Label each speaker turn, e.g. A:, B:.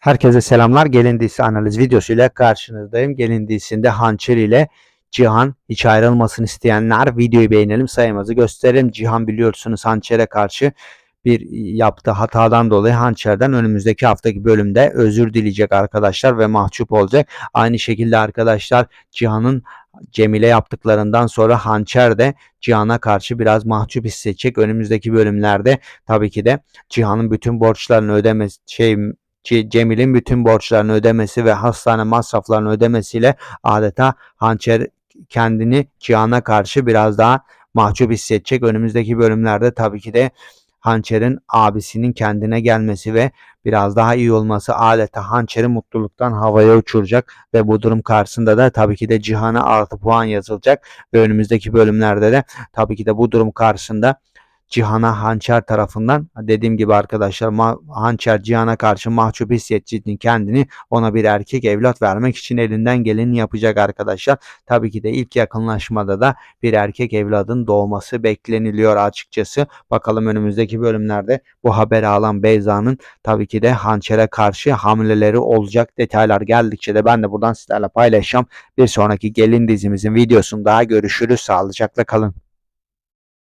A: Herkese selamlar. Gelin dizisi analiz videosuyla karşınızdayım. Gelin dizisinde Hançer ile Cihan hiç ayrılmasını isteyenler videoyu beğenelim sayımızı gösterelim. Cihan biliyorsunuz Hançer'e karşı bir yaptığı hatadan dolayı Hançer'den önümüzdeki haftaki bölümde özür dileyecek arkadaşlar ve mahcup olacak. Aynı şekilde arkadaşlar Cihan'ın Cemile yaptıklarından sonra Hançer de Cihan'a karşı biraz mahcup hissedecek. Önümüzdeki bölümlerde tabii ki de Cihan'ın bütün borçlarını ödemesi şey Ce- Cemil'in bütün borçlarını ödemesi ve hastane masraflarını ödemesiyle adeta Hançer kendini Cihan'a karşı biraz daha mahcup hissedecek. Önümüzdeki bölümlerde tabii ki de Hançer'in abisinin kendine gelmesi ve biraz daha iyi olması adeta Hançer'i mutluluktan havaya uçuracak ve bu durum karşısında da tabii ki de Cihan'a artı puan yazılacak ve önümüzdeki bölümlerde de tabii ki de bu durum karşısında Cihan'a Hançer tarafından dediğim gibi arkadaşlar Hançer Cihan'a karşı mahcup hissedeceğini kendini ona bir erkek evlat vermek için elinden geleni yapacak arkadaşlar. Tabii ki de ilk yakınlaşmada da bir erkek evladın doğması bekleniliyor açıkçası. Bakalım önümüzdeki bölümlerde bu haberi alan Beyza'nın tabii ki de Hançer'e karşı hamleleri olacak detaylar geldikçe de ben de buradan sizlerle paylaşacağım. Bir sonraki gelin dizimizin videosunda görüşürüz. Sağlıcakla kalın.